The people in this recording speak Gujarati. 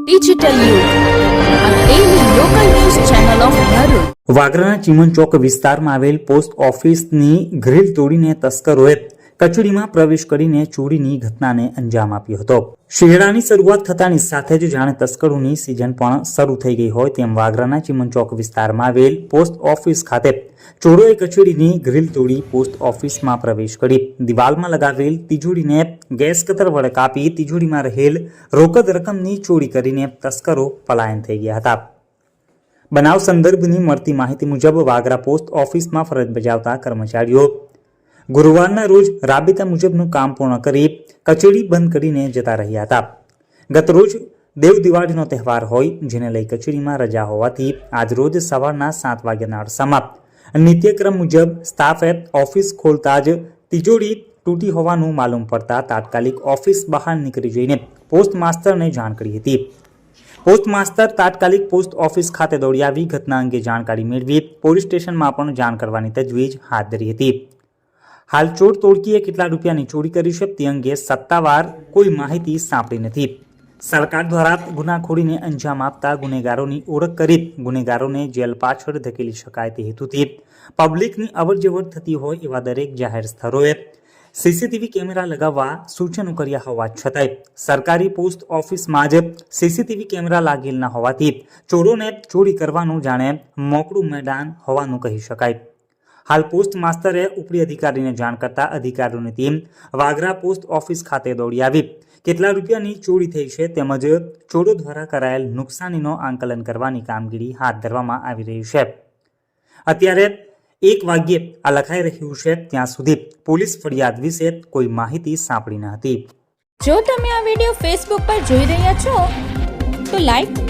ડિજિટલ યુગ. વાગરાના ચીમન ચોક વિસ્તારમાં આવેલ પોસ્ટ ઓફિસની ગ્રીલ તોડીને તસ્કરોએ કચોરીમાં પ્રવેશ કરીને ચોરીની ઘટનાને અંજામ આપ્યો હતો. શિયાળાની શરૂઆત થતાની સાથે જ જાણે તસ્કરોની સિઝન પણ શરૂ થઈ ગઈ હોય તેમ વાગરાના ચીમન ચોક વિસ્તારમાં આવેલ પોસ્ટ ઓફિસ ખાતે ચોરોએ કચેરીની ગ્રીલ તોડી પોસ્ટ ઓફિસમાં પ્રવેશ કરી. દિવાલમાં લગાવેલ તિજોરીને ગેસ કતર વડે કાપી તિજોરીમાં રહેલ રોકડ રકમની ચોરી કરીને તસ્કરો પલાયન થઈ ગયા હતા. બનાવ સંદર્ભની મળતી માહિતી મુજબ વાગરા પોસ્ટ ઓફિસમાં ફરજ બજાવતા કર્મચારીઓ ગુરુવારના રોજ રાબેતા મુજબનું કામ પૂર્ણ કરી કચેરી બંધ કરીને જતા રહ્યા હતા. ગત રોજ દેવ દિવાળીનો તહેવાર હોય, જેને લઈ કચેરીમાં રજા હોવાથી આજરોજ સવારના સાત વાગ્યાના અરસામાં. નિત્યક્રમ મુજબ સ્ટાફે ઓફિસ ખોલતા જ તિજોરી તૂટી હોવાનું માલુમ પડતા તાત્કાલિક ઓફિસ બહાર નીકળી જઈને પોસ્ટ માસ્ટરને જાણ કરી હતી. પોસ્ટ માસ્ટર તાત્કાલિક પોસ્ટ ઓફિસ ખાતે દોડી આવી. ઘટના અંગે જાણકારી મેળવી પોલીસ સ્ટેશનમાં પણ જાણ કરવાની તજવીજ હાથ ધરી હતી. હાલ ચોર તોડકીએ કેટલા રૂપિયાની ચોરી કરી છે તે અંગે સત્તાવાર કોઈ માહિતી સાંપડી નથી. સરકાર દ્વારા ગુનાખોરીને અંજામ આપતા ગુનેગારોની ઓળખ કરી ગુનેગારોને જેલ પાછળ ધકેલી શકાય તે હેતુથી પબ્લિકની અવરજવર થતી હોય એવા દરેક જાહેર સ્થળોએ સીસીટીવી કેમેરા લગાવવા સૂચનો કર્યા હોવા છતાંય સરકારી પોસ્ટ ઓફિસમાં જ સીસીટીવી કેમેરા લાગેલ ન હોવાથી ચોરોને ચોરી કરવાનું જાણે મોકળું મેદાન હોવાનું કહી શકાય. હાલ પોસ્ટ માસ્તરે ઉપરી અધિકારીને જાણ કરતા અધિકારીઓની ટીમ વાગરા પોસ્ટ ઓફિસ ખાતે દોડી આવી. કેટલા રૂપિયાની ચોરી થઈ છે તેમજ ચોરો દ્વારા કરાયેલ નુકસાનીનો આંકલન કરવાની કામગીરી હાથ ધરવામાં આવી રહી છે. અત્યારે એક વાગ્યે આ લખાઈ રહ્યું છે ત્યાં સુધી પોલીસ ફરિયાદ વિશે કોઈ માહિતી સાંપડી ન હતી. જો તમે આ વીડિયો ફેસબુક પર જોઈ રહ્યા છો, તો લાઈક